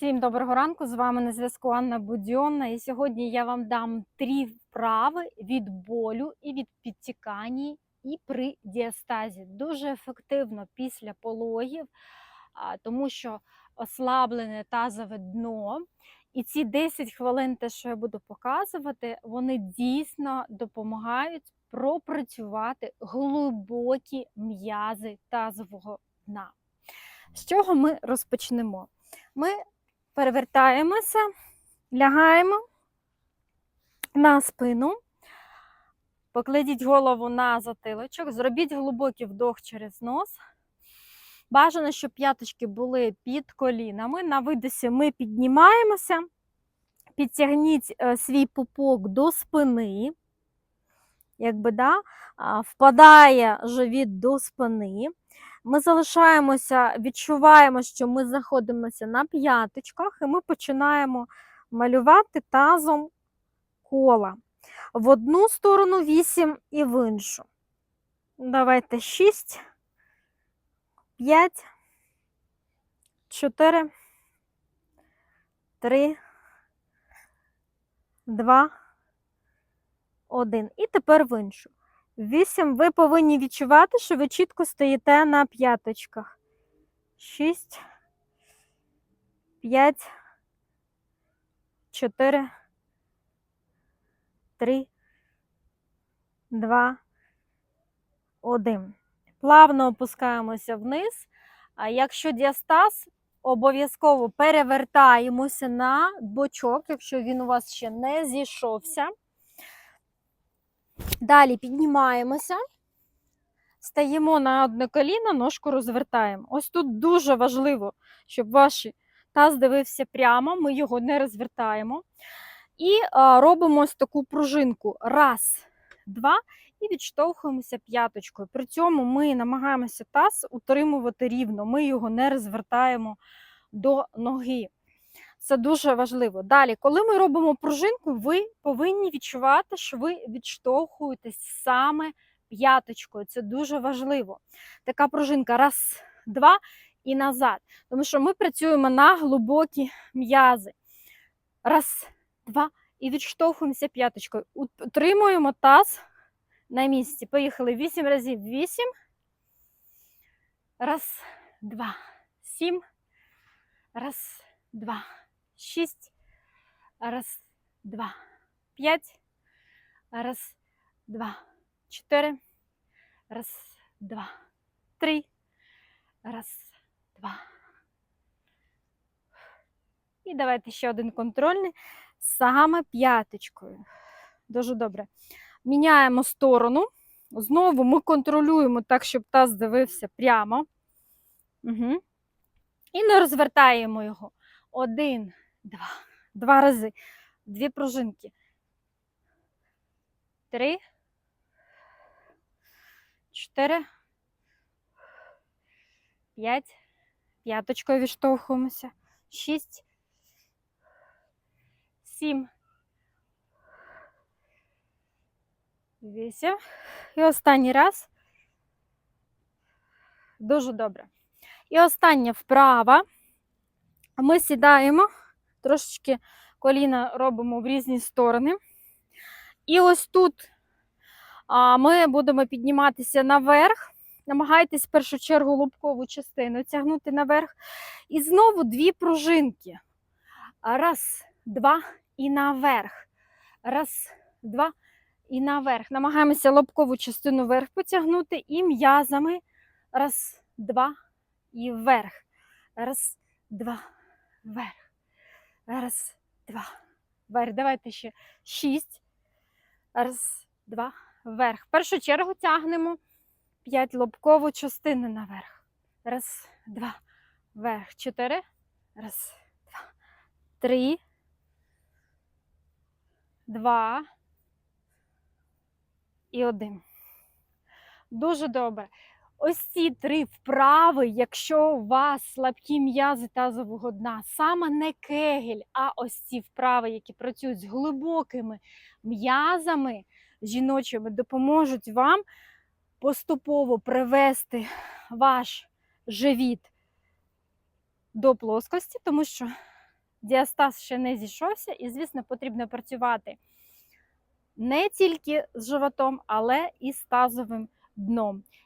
Всім доброго ранку! З вами на зв'язку Анна Будьонна. І сьогодні я вам дам три вправи від болю і від підтікання і при діастазі. Дуже ефективно після пологів, тому що ослаблене тазове дно. І ці 10 хвилин, те, що я буду показувати, вони дійсно допомагають пропрацювати глибокі м'язи тазового дна. З чого ми розпочнемо? Ми перевертаємося, лягаємо на спину, покладіть голову на затилочок, зробіть глибокий вдох через нос. Бажано, щоб п'яточки були під колінами. На видосі ми піднімаємося, підтягніть е, свій пупок до спини, якби, да, впадає живіт до спини. Ми залишаємося, відчуваємо, що ми знаходимося на п'яточках, і ми починаємо малювати тазом кола. В одну сторону 8 і в іншу. Давайте 6, 5, 4, 3, 2, 1. І тепер в іншу. Вісім. Ви повинні відчувати, що ви чітко стоїте на п'яточках. Шість. П'ять. Чотири. Три. Два. Один. Плавно опускаємося вниз. А якщо діастаз, обов'язково перевертаємося на бочок, якщо він у вас ще не зійшовся. Далі піднімаємося, стаємо на одне коліно, ножку розвертаємо. Ось тут дуже важливо, щоб ваш таз дивився прямо, ми його не розвертаємо. І а, робимо ось таку пружинку. Раз, два, і відштовхуємося п'яточкою. При цьому ми намагаємося таз утримувати рівно, ми його не розвертаємо до ноги. Це дуже важливо. Далі, коли ми робимо пружинку, ви повинні відчувати, що ви відштовхуєтесь саме п'яточкою. Це дуже важливо. Така пружинка раз, два і назад. Тому що ми працюємо на глибокі м'язи. Раз, два і відштовхуємося п'яточкою. Утримуємо таз на місці. Поїхали 8 разів. 8. Раз, два, сім. Раз, два. Шість. Раз, два, п'ять. Раз, два, чотири. Раз, два, три. Раз, два. І давайте ще один контрольний. Саме п'яточкою. Дуже добре. Міняємо сторону. Знову ми контролюємо так, щоб таз дивився прямо. Угу. І не розвертаємо його. Один, два. Два рази. Дві пружинки. Три. Чотири. П'ять. П'яточкою відштовхуємося. Шість. Сім. Вісім. І останній раз. Дуже добре. І остання вправа. Ми сідаємо, трошечки коліна робимо в різні сторони. І ось тут ми будемо підніматися наверх. Намагайтесь в першу чергу лобкову частину тягнути наверх. І знову дві пружинки. Раз, два і наверх. Раз, два і наверх. Намагаємося лобкову частину вверх потягнути і м'язами. Раз, два і вверх. Раз, два, вверх. Раз, два, вверх. Давайте ще шість. Раз, два, вверх. В першу чергу тягнемо п'ять лобкову частину наверх. Раз, два, вверх. Чотири. Раз, два, три. Два. І один. Дуже добре. Ось ці три вправи, якщо у вас слабкі м'язи тазового дна, саме не кегель, а ось ці вправи, які працюють з глибокими м'язами жіночими, допоможуть вам поступово привести ваш живіт до плоскості, тому що діастаз ще не зійшовся, і, звісно, потрібно працювати не тільки з животом, але і з тазовим дном.